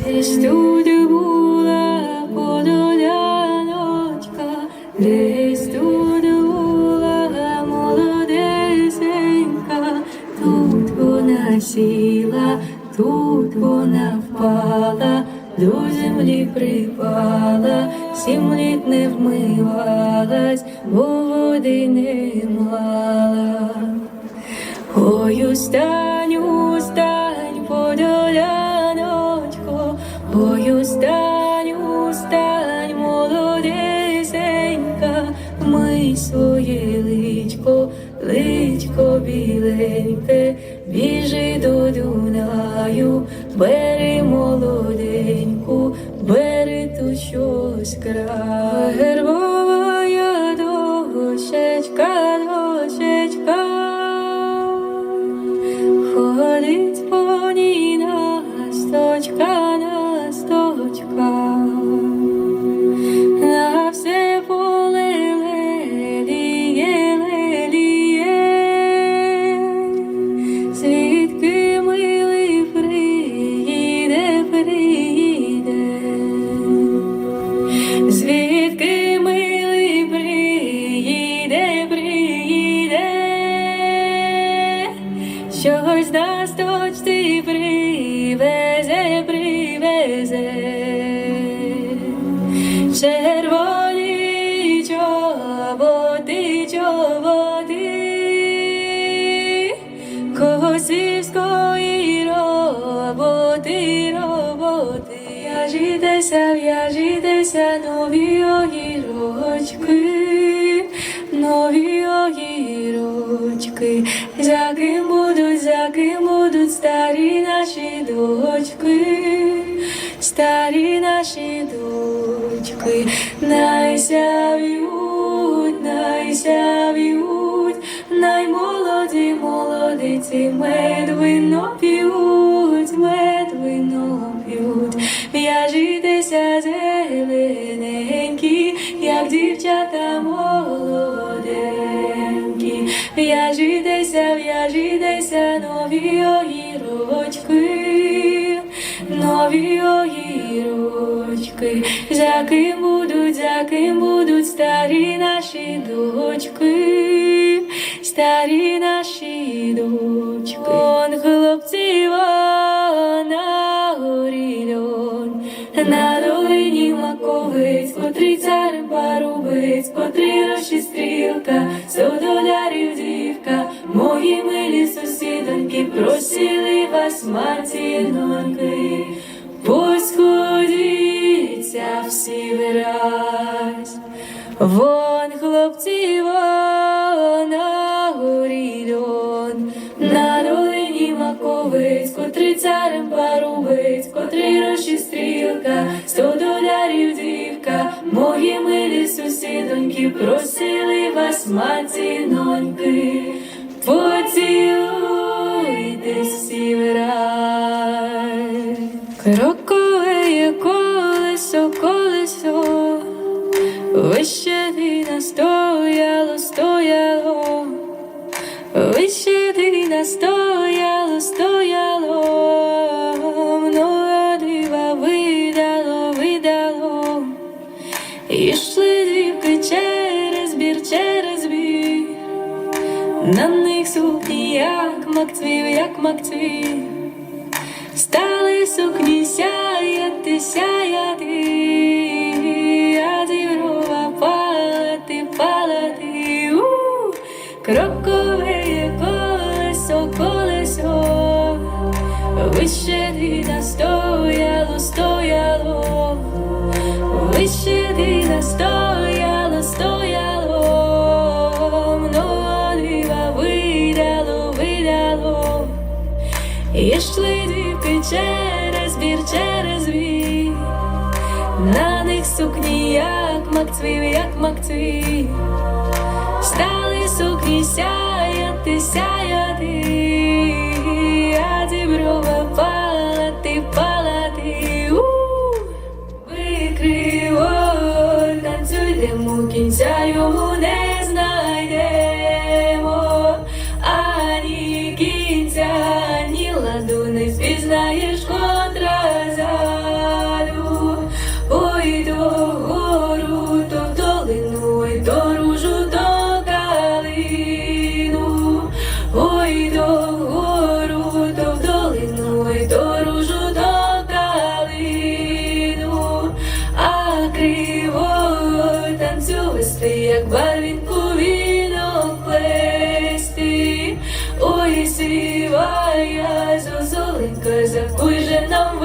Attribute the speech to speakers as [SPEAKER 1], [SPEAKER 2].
[SPEAKER 1] Десь тут була подоляночка, десь тут була молодесенька, тут вона сіла, тут вона впала, до землі припала, сім літ не вмивалась, бо води не мала. Ой, устань, устань, устань, молодесенька, ми своє личко, личко біленьке, біжи до Дунаю, бери молоденьку, бери ту щось край. Гербова дощечка, Щось нас точці привезе, привезе, червоні чоботи, чоботи, косівської роботи, роботи. В'яжітеся, в'яжітеся, нові огірочки, нові огірочки, за ким ким будуть старі наші дочки, старі наші дочки, найсяв'ють, найсяв'ють, наймолоді молодиці, мед вино п'ють, мед вино п'ють, в'яжітеся зелененькі, як дівчата молоденькі, в'яжітеся, в'яжітеся, нові огірочки, нові огірочки, за ким будуть, за ким будуть старі наші дочки, старі наші дочки, он хлопці на горі льон, на долині маковиць, котрий царем парубець, котрий рощі стрілка, содолярів дівка, мої милі сусідоньки, просили вас, матіноньки, пусть ходіться всі вираз. Вон хлопці, вон на горі на долині маковиць, котрий царем парубець, котрий рощі стрілка, сто долярів дівка, мої милі сусідоньки, просили вас, матіноньки, поцілуйтесь всі рай. Крокове колесо, колесо, вище ти стояло, стояло, вище ти настояло, стояло, на них сукні, як макцвів, як макцвів. Стали сукні сяяти, сяяти, а діврова палати, палати, у! Крокове колесо, колесо, вище ти настояло, стояло, вище ти настояло, стояло, Ішли дівки через бір, через бір, на них сукні, як макцвів, як макцвів, стали сукні сяяти, сяяти, а діброва палати, палати, у! Викриво, танцюйдемо, кінця йому зозоленька, закуй же нам